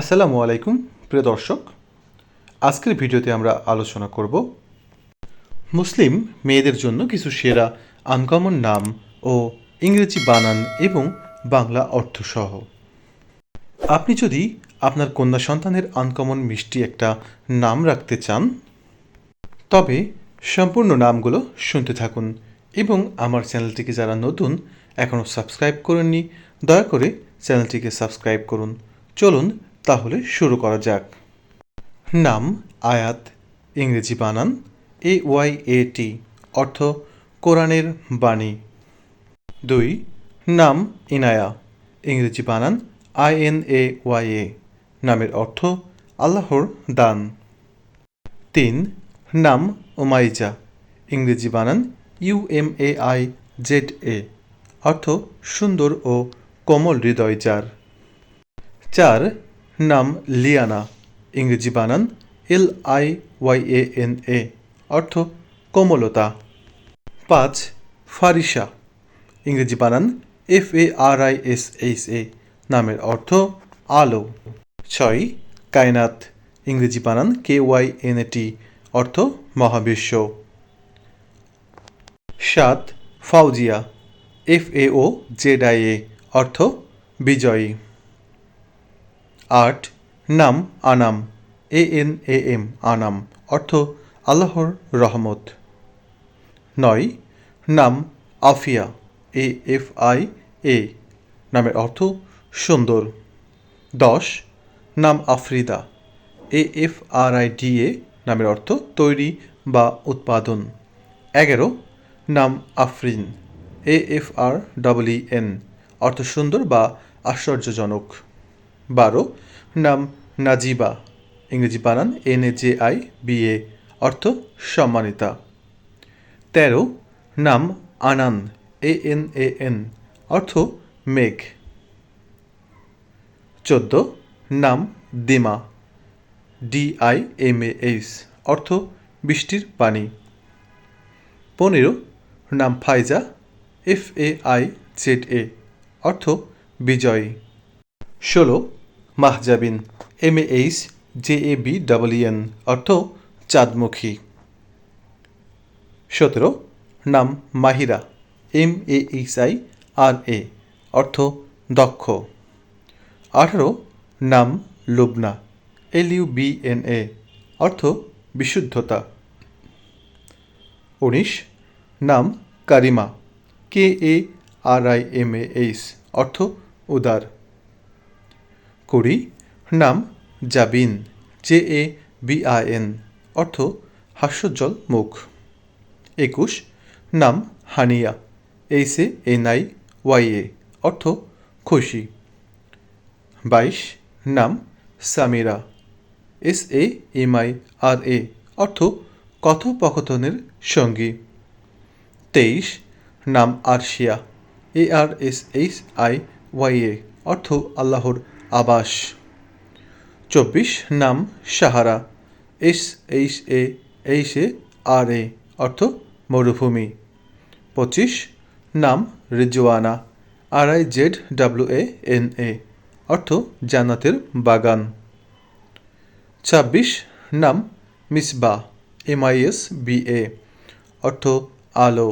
আসসালামু আলাইকুম, প্রিয় দর্শক। আজকের ভিডিওতে আমরা আলোচনা করব মুসলিম মেয়েদের জন্য কিছু সেরা আনকমন নাম ও ইংরেজি বানান এবং বাংলা অর্থসহ। আপনি যদি আপনার কন্যা সন্তানের আনকমন মিষ্টি একটা নাম রাখতে চান, তবে সম্পূর্ণ নামগুলো শুনতে থাকুন এবং আমার চ্যানেলটিকে যারা নতুন, এখনও সাবস্ক্রাইব করেননি, দয়া করে চ্যানেলটিকে সাবস্ক্রাইব করুন। চলুন তাহলে শুরু করা যাক। নাম, আয়াত, ইংরেজি বানান এ ওয়াই এ টি অর্থ কোরআনের বাণী। দুই, নাম, ইনায়া, ইংরেজি বানান I N A Y A নামের অর্থ আল্লাহর দান। তিন, নাম ওমাইজা ইংরেজি বানান, U M A I Z A, অর্থ সুন্দর ও কোমল হৃদয় যার। চার নাম লিয়ানা, ইংরেজি বানান L I Y A N A, অর্থ কোমলতা। পাঁচ, ফারিসা, ইংরেজি বানান F A R I S H A, নামের অর্থ আলো। ছয়, কায়নাত, ইংরেজি বানান কে ওয়াই এন এ টি, অর্থ মহাবিশ্ব। সাত, Fauzia, F A O Z I A, অর্থ বিজয়ী। আট, নাম Anam, A N A M, Anam, অর্থ আল্লাহর রহমত। নয়, নাম Afia, A F I A, নামের অর্থ সুন্দর। দশ, নাম Afrida, A F R I D A, নামের অর্থ তৈরি বা উৎপাদন। এগারো, নাম Afrin, A F R double N, অর্থ সুন্দর বা আশ্চর্যজনক। বারো। নাম নাজিবা। ইংরেজি বানান N A J I B A. অর্থ সম্মানিতা। তেরো। নাম Anan, A N A N. অর্থ মেঘ। চোদ্দ। নাম Dima. D I M A H. অর্থ বৃষ্টির পানি। পনেরো। নাম Faiza, F A I Z A. অর্থ বিজয়ী। ষোলো, Mahjabin, M A H, J A B double N, অর্থ চাঁদমুখী। সতেরো, নাম Mahira, M A H I, R A, অর্থ দক্ষ। আঠারো, নাম Lubna, L U B N A, অর্থ বিশুদ্ধতা। উনিশ, নাম Karima, K A R I M A H, অর্থ উদার। কুড়ি নাম Jabin J A B I N অর্থ হাস্যোজ্জ্বল মুখ। একুশ, নাম Hania H A N I Y A অর্থ খুশি। বাইশ, নাম Samira S A M I R A অর্থ কথোপকথনের সঙ্গী। তেইশ, নাম Arshia A R S H I Y A অর্থ আল্লাহর আবাস। চব্বিশ, নাম Sahara S H A H A R A অর্থ মরুভূমি। পঁচিশ, নাম Rizwana, R I Z W A N A, অর্থ জান্নাতের বাগান। ছাব্বিশ, নাম মিসবা এমআইএস বি এ, অর্থ আলো।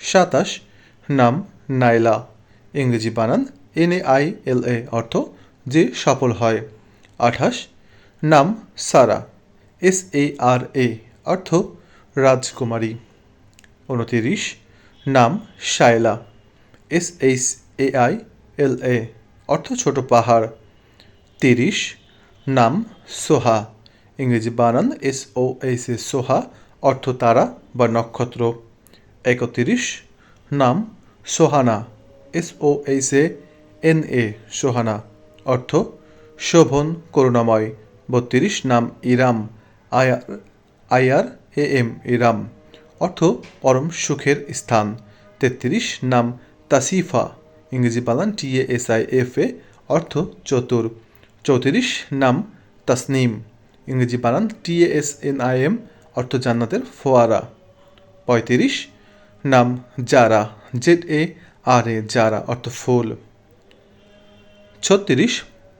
সাতাশ, নাম নাইলা, ইংরেজি বানান N A I L A, অর্থ যে সফল হয়। আঠাশ, নাম সারা এস এ আর এ অর্থ রাজকুমারী। উনতিরিশ, নাম Shayla S H A I L A অর্থ ছোট পাহাড়। তিরিশ, নাম সোহা, ইংরেজি বানান এস ও এস এ সোহা, অর্থ তারা বা নক্ষত্র। একত্রিশ, নাম Sohana S O H A N A Sohana. অর্থ, শোভন, করুণাময়। বত্রিশ, নাম ইরাম। আয়ার আয়ার এ এম, ইরাম। অর্থ, পরম সুখের স্থান। তেত্রিশ, নাম তাসিফা। ইংরেজি পালান T A S I F A, অর্থ, চতুর। চৌত্রিশ, নাম তাসনিম। ইংরেজি বানান T S N I M, অর্থ, জান্নাতের ফোয়ারা। পঁয়ত্রিশ, নাম জারা। জেড এ আর এ জারা, অর্থ, ফুল। ছত্রিশ,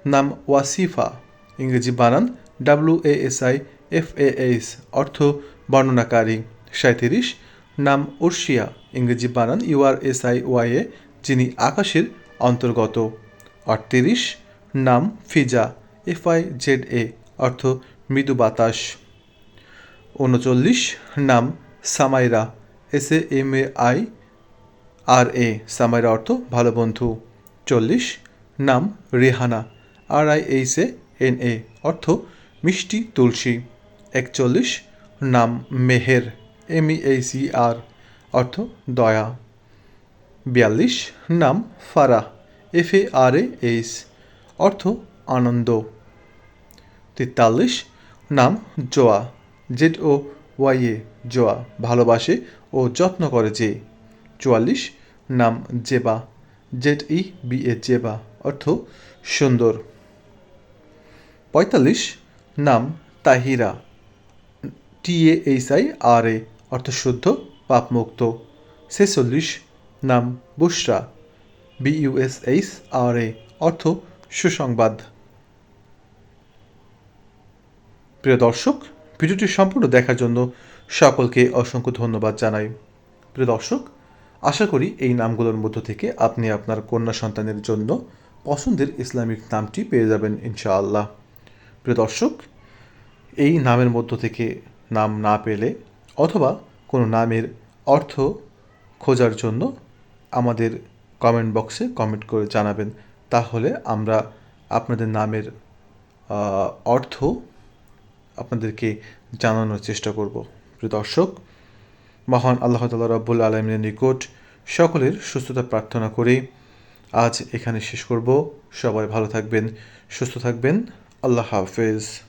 নাম ওয়াসিফা, ইংরেজি বানান W A S I F A H, অর্থ বর্ণনাকারী। সাঁত্রিশ নাম উর্শিয়া, ইংরেজি বানান U R S I Y A, যিনি আকাশের অন্তর্গত। আটত্রিশ, নাম Fiza, F I Z A, অর্থ মৃদু বাতাস। উনচল্লিশ, নাম Samaira, S A M A I R A, Samaira অর্থ ভালো বন্ধু। চল্লিশ নাম Rehana R I H A N A অর্থ মিষ্টি তুলসী। একচল্লিশ, নাম মেহের এম ই ই আর অর্থ দয়া। বিয়াল্লিশ, নাম Farah F A R A H অর্থ আনন্দ। তেতাল্লিশ, নাম জোয়া জেড ও ওয়াই এ জোয়া, ভালোবাসে ও যত্ন করে যে। চুয়াল্লিশ, নাম Zeba Z E B A Zeba অর্থ সুন্দর। পঁয়তাল্লিশ, নাম Tahira T H I R A অর্থ শুদ্ধ, পাপমুক্ত। ছেচল্লিশ, নাম Bushra B U S H R A অর্থ সুসংবাদ। প্রিয় দর্শক, ভিডিওটি সম্পূর্ণ দেখার জন্য সকলকে অসংখ্য ধন্যবাদ জানাই। প্রিয় দর্শক আশা করি এই নামগুলোর মধ্য থেকে আপনি আপনার কন্যা সন্তানের জন্য পছন্দের ইসলামিক নামটি পেয়ে যাবেন ইনশাআল্লাহ। প্রিয় দর্শক, এই নামের মধ্য থেকে নাম না পেলে অথবা কোনো নামের অর্থ খোঁজার জন্য আমাদের কমেন্ট বক্সে কমেন্ট করে জানাবেন। তাহলে আমরা আপনাদের নামের অর্থ আপনাদেরকে জানানোর চেষ্টা করব। প্রিয় দর্শক মহান আল্লাহ তালা রব্বুল আলমিনের নিকট সকলের সুস্থতা প্রার্থনা করে। আজ এখানে শেষ করব। সবাই ভালো থাকবেন, সুস্থ থাকবেন। আল্লাহ হাফেজ।